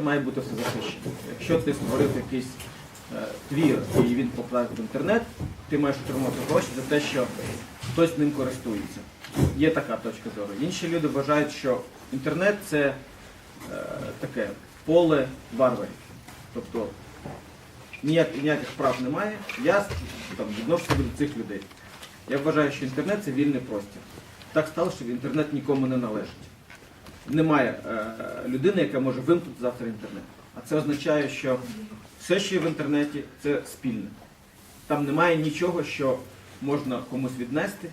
має бути все захищено. Якщо ти створив якийсь е, твір і він потрапив в інтернет, ти маєш отримати гроші за те, що хтось ним користується. Є така точка зору. Інші люди вважають, що інтернет це е, таке поле варварів. Тобто ніяк, ніяких прав немає. Я там, відношуся до цих людей. Я вважаю, що інтернет це вільний простір. Так стало, що інтернет нікому не належить. Немає е, людини, яка може вимкнути завтра інтернет. А це означає, що все, що є в інтернеті, це спільне. Там немає нічого, що можна комусь віднести.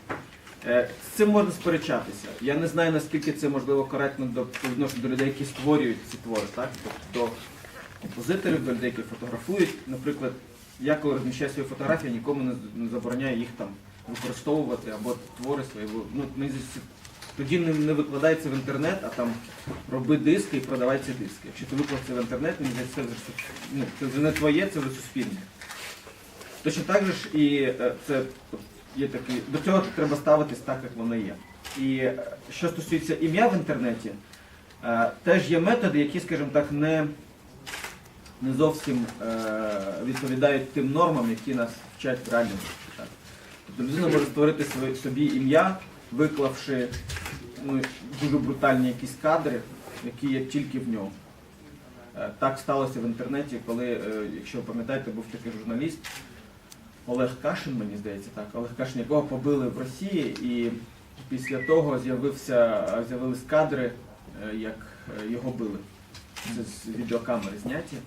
Е, З цим можна сперечатися. Я не знаю, наскільки це можливо коректно до по відношенню до людей, які створюють ці твори, так? Тобто до композиторів, до людей, які фотографують. Наприклад, я коли розміщаю свої фотографії, нікому не, забороняю їх там використовувати або твори свої. Ну, мені тоді не, викладається в інтернет, а там роби диски і продавай ці диски. Якщо ти виклав це в інтернет, здається, це вже, ну, це вже не твоє, це вже суспільне. Точно так же ж і е, це є такий, до цього треба ставитись так, як воно є. І е, що стосується ім'я в інтернеті, е, теж є методи, які, скажімо так, не, не зовсім відповідають тим нормам, які нас вчать в реальному Тобто людина може створити собі ім'я, виклавши ну, дуже брутальні якісь кадри, які є тільки в ньому. Е, Так сталося в інтернеті, коли, е, якщо ви пам'ятаєте, був такий журналіст Олег Кашин, мені здається, так, Олег Кашин, якого побили в Росії, і після того з'явився, з'явились кадри, е, як е, його били. Це з відеокамери зняті.